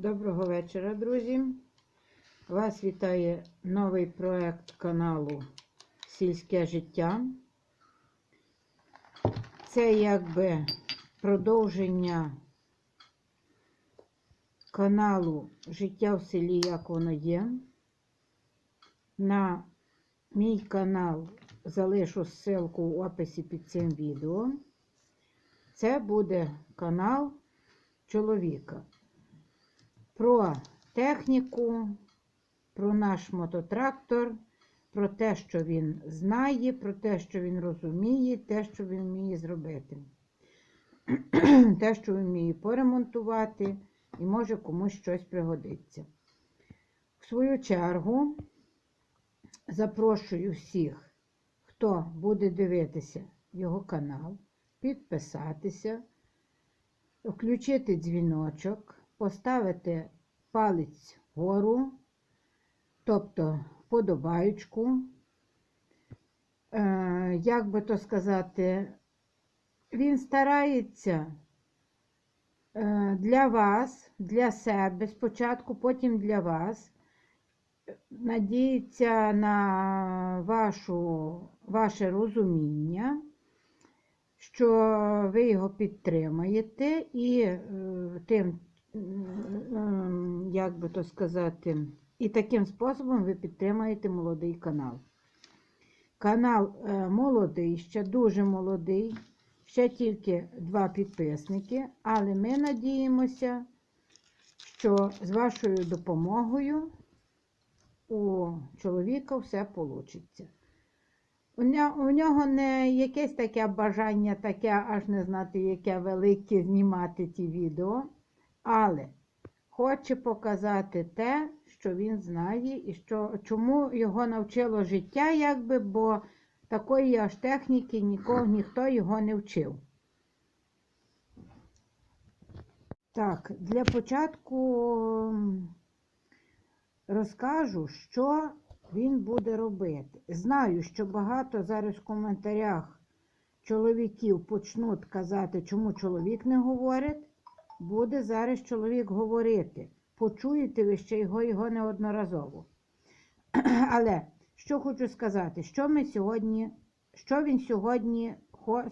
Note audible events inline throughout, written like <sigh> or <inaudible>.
Доброго вечора, друзі. Вас вітає новий проект каналу Сільське життя. Це якби продовження каналу Життя в селі, як воно є. На мій канал залишу ссылку в описі під цим відео. Це буде канал чоловіка про техніку, про наш мототрактор, про те, що він знає, про те, що він розуміє, те, що він вміє зробити. <clears throat> Те, що він вміє поремонтувати і може комусь щось пригодиться. В свою чергу запрошую всіх, хто буде дивитися його канал, підписатися, включити дзвіночок поставити палець вгору, тобто подобаючку. Е, як би то сказати, він старається е, для вас, для себе спочатку, потім для вас. Надіється на вашу, ваше розуміння, що ви його підтримаєте і е, тим як би то сказати, і таким способом ви підтримаєте молодий канал. Канал е, молодий, ще дуже молодий, ще тільки два підписники, але ми надіємося, що з вашою допомогою у чоловіка все вийде. У нього, не якесь таке бажання, таке аж не знати, яке велике знімати ті відео але хоче показати те, що він знає, і що, чому його навчило життя, якби, бо такої аж техніки нікого, ніхто його не вчив. Так, для початку розкажу, що він буде робити. Знаю, що багато зараз в коментарях чоловіків почнуть казати, чому чоловік не говорить буде зараз чоловік говорити. Почуєте ви ще його його неодноразово. <clears throat> Але що хочу сказати, що ми сьогодні, що він сьогодні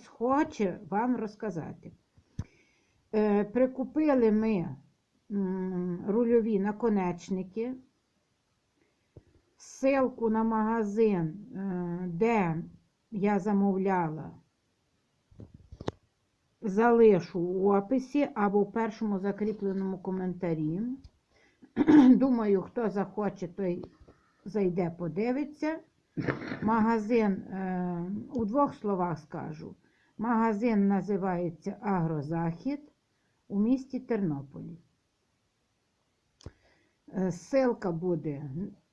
хоче вам розказати. Е, Прикупили ми рульові наконечники, ссылку на магазин, е, де я замовляла залишу у описі або в першому закріпленому коментарі. <clears throat> Думаю, хто захоче, той зайде, подивиться. Магазин, е, у двох словах скажу, магазин називається Агрозахід у місті Тернополі. Е, ссылка буде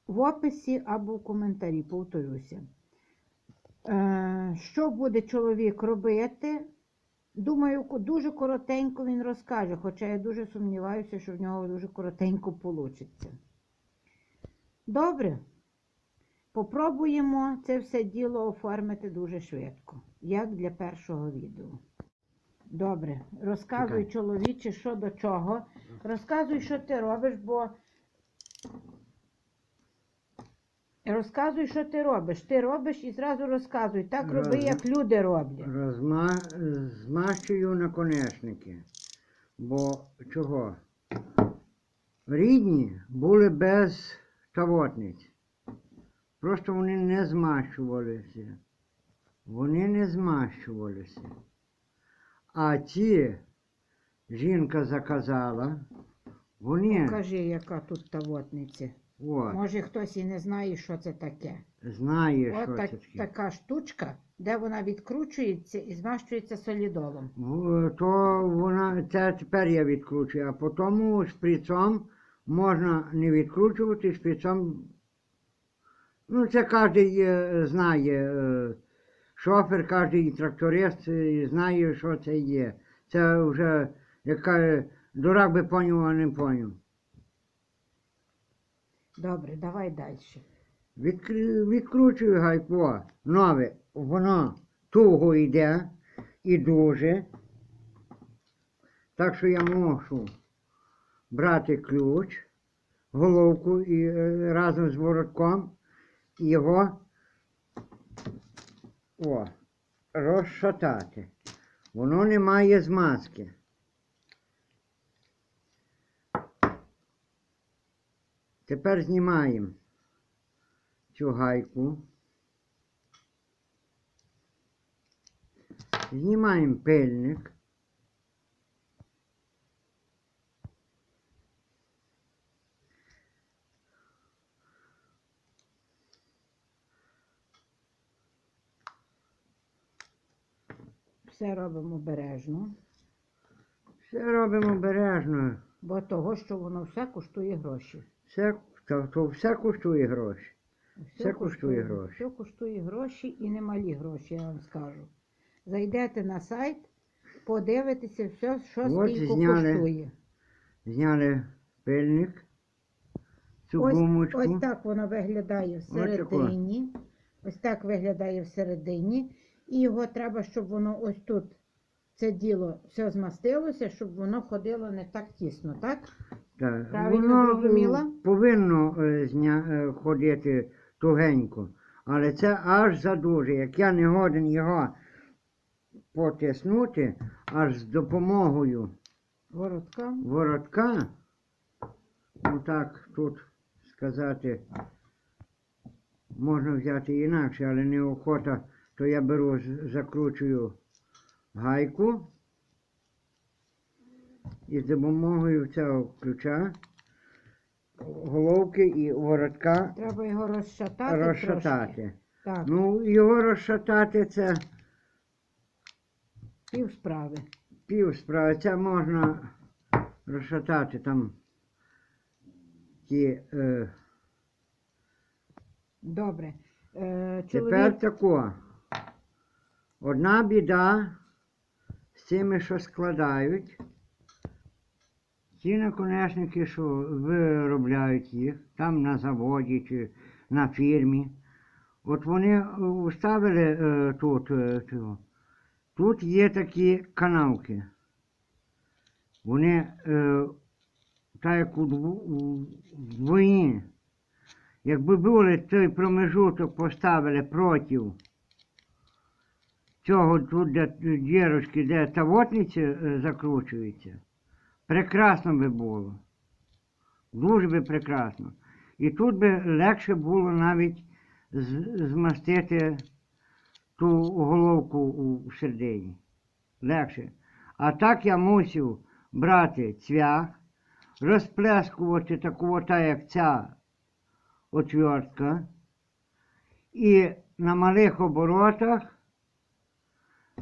в описі або в коментарі, повторюся. Е, що буде чоловік робити? Думаю, дуже коротенько він розкаже, хоча я дуже сумніваюся, що в нього дуже коротенько вийде. Добре. Попробуємо це все діло оформити дуже швидко, як для першого відео. Добре, розказуй, чоловіче, що до чого. Розказуй, що ти робиш, бо. Розказуй, що ти робиш. Ти робиш і зразу розказуй. Так роби, Роз- як люди роблять. Розма... Змащую наконечники. Бо чого? Рідні були без тавотниць. Просто вони не змащувалися. Вони не змащувалися. А ті жінка заказала, вони Покажи, яка тут тавотниця. От, Може, хтось і не знає, що це таке. знає, що От так, це таке. така штучка, де вона відкручується і змащується солідолом. То вона це тепер я відкручую, а потім шприцом можна не відкручувати, шприцом. Ну, це кожен знає. е, Шофер, кожен тракторист е, знає, що це є. Це вже яка дурак би поняв, а не поняв. Добре, давай далі. Відкр- Відкручую гайко нове, воно туго йде і дуже. Так що я мушу брати ключ, головку і е, разом з воротком його о, розшатати. Воно не має змазки. Тепер знімаємо цю гайку. Знімаємо пильник. Все робимо обережно, Все робимо обережно. бо того, що воно все коштує гроші. Все, то, то все коштує гроші. Все коштує гроші. Все коштує гроші і немалі гроші, я вам скажу. Зайдете на сайт, подивитеся все, що От скільки зняли. коштує. Зняли пильник, цю Ось, гумочку. ось так воно виглядає всередині. Ось так виглядає всередині. І його треба, щоб воно ось тут це діло все змастилося, щоб воно ходило не так тісно, так? Так. Правильно Воно зрозуміла? повинно е, зня... е, ходити тугенько. Але це аж задуже. Як я не годен його потиснути, аж з допомогою Воротка. воротка, ну так тут сказати, можна взяти інакше, але неохота, то я беру, з- закручую гайку і з допомогою цього ключа, головки і воротка Треба його розшатати. розшатати. Трошки. Так, Ну, його розшатати це пів справи. пів справи. Це можна розшатати там ті. Е, Добре. Е, Тепер чоловік, тако. Одна біда з цими, що складають. Ті наконечники, що виробляють їх, там на заводі чи на фірмі. От вони вставили е, тут. е. Тут є такі канавки. Вони е, так як у дво- Якби були той промежуток поставили проти цього тут, де дірочки, де тавотниці е, закручуються, прекрасно би було. Дуже би прекрасно. І тут би легше було навіть змастити ту головку у середині. Легше. А так я мусив брати цвях, розплескувати таку, та як ця отвертка. І на малих оборотах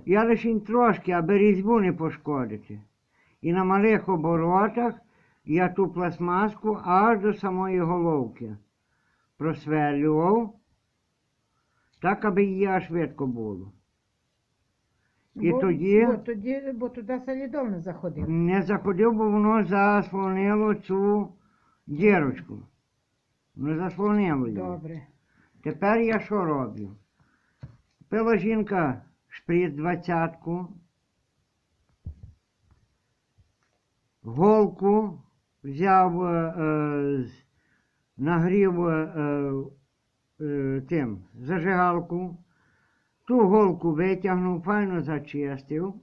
я лише трошки, аби різьбу не пошкодити. І на малих оборотах я ту пластмаску аж до самої головки просверлював, так, аби її швидко було. І бо, тоді- Бо, тоді, бо туди солідол не заходив. Не заходив, бо воно заслонило цю дірочку. Воно заслонило її. Добре. Тепер я що роблю? Пила жінка шприц двадцятку, голку взяв, е, е, нагрів е, е, тим зажигалку, ту голку витягнув, файно зачистив.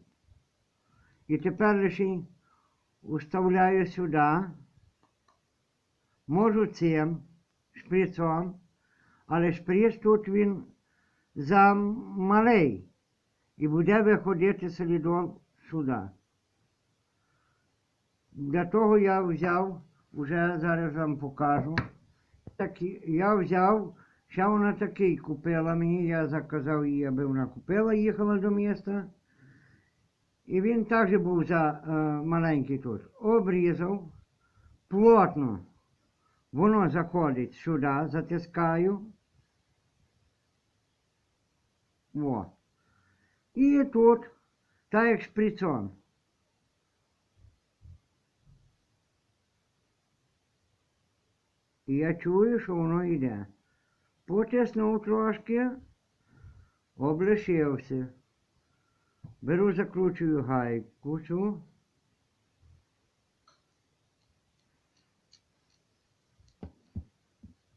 І тепер лише уставляю сюди, можу цим шприцом, але шприц тут він замалий і буде виходити солідол сюди. Для того я взяв, вже зараз вам покажу. Такі, я взяв, ще вона такий купила мені, я заказав її, аби вона купила, їхала до міста. І він також був за е, маленький тут. Обрізав, плотно. Воно заходить сюди, затискаю. О. І тут, так як шприцом. І я чую, що воно йде. Потиснув трошки, облишився. Беру, закручую гайку цю.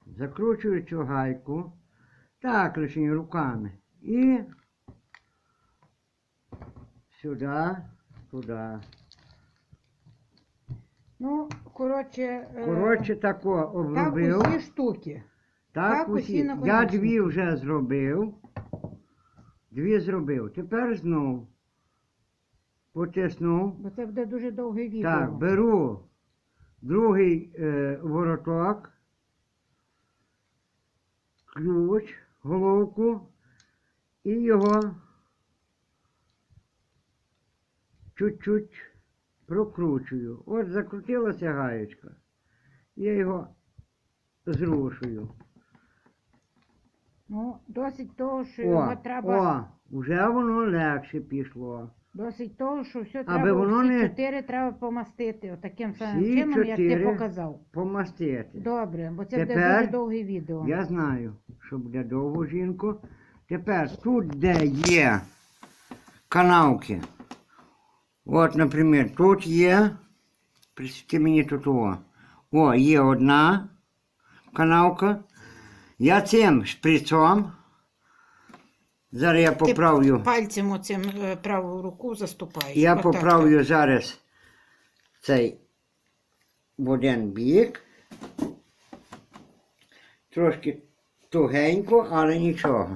Закручую цю гайку. Так, лишні руками. І сюди, туди. Ну, коротше, е, Коротше, тако так обробив. усі штуки. Так, так, усі усі. Я наконечники. дві вже зробив. Дві зробив. Тепер знов потиснув. Бо це буде дуже довге відео. Так, беру другий е, вороток, ключ, головку і його чуть-чуть прокручую. От закрутилася гаєчка. Я його зрушую. Ну, досить того, що його треба. о, вже воно легше пішло. Досить того, що все Аби треба, воно всі не- чотири треба помастити. Отаким самим Всі чином, як ти чотири. показав. Помастити. Добре, бо це буде Тепер дуже довге відео. Я знаю, що буде довго жінку. Тепер тут, де є канавки. От, наприклад, тут є. Присвіти мені тут о. О, є одна канавка. Я цим шприцом. Зараз я поправлю. Пальцем оцим е, праву руку заступаєш. Я Отак, поправлю зараз цей в один бік. Трошки тугенько, але нічого.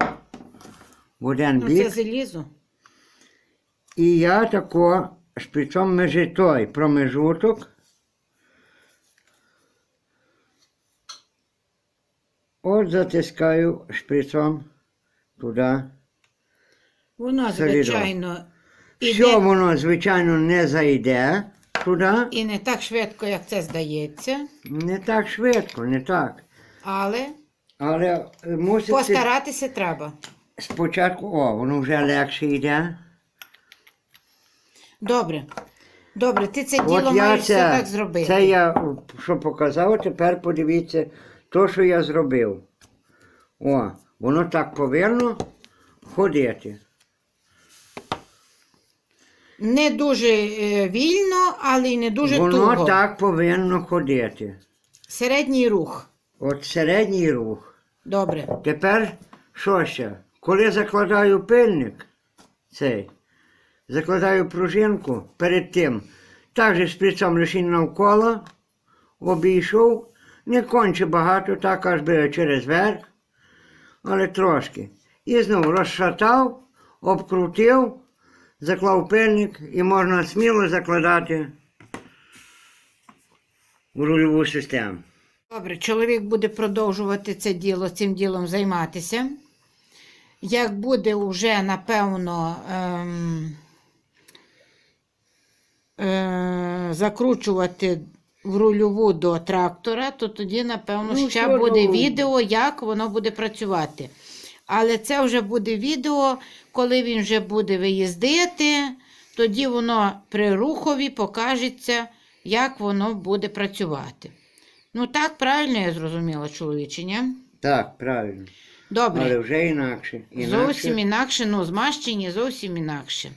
В один Ну, це залізо. І я тако шприцом межи той промежуток. От затискаю шприцом туди. Воно, Солідо. звичайно, Все воно, звичайно, не зайде туди. і не так швидко, як це здається, Не так швидко, не так. але Але мусить постаратися треба. спочатку, о, воно вже легше йде. Добре. Добре, ти це діло маєш все так зробити. це я що показав, тепер подивіться то, що я зробив. О, воно так повинно ходити. Не дуже е, вільно, але й не дуже воно туго. так повинно ходити. Середній рух. От середній рух. Добре. Тепер що ще? Коли закладаю пильник, цей, закладаю пружинку перед тим, так же шприцом лише навколо, обійшов, не конче багато, так аж би через верх, але трошки. І знову розшатав, обкрутив, заклав пильник і можна сміло закладати в рульову систему. Добре, чоловік буде продовжувати це діло, цим ділом займатися. Як буде вже, напевно, ем, е, закручувати в рульову до трактора, то тоді, напевно, Ну, ще буде ну. відео, як воно буде працювати. Але це вже буде відео, коли він вже буде виїздити, тоді воно при рухові покажеться, як воно буде працювати. Ну так, правильно я зрозуміла, чоловіче, ні? Так, правильно. Добре. Але вже інакше. інакше. Зовсім інакше, ну, змащені зовсім інакше.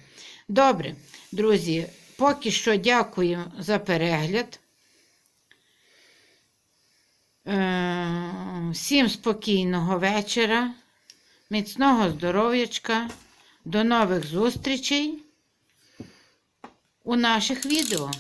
Добре, друзі, поки що дякую за перегляд. Е, Всім спокійного вечора, міцного здоров'ячка, до нових зустрічей у наших відео.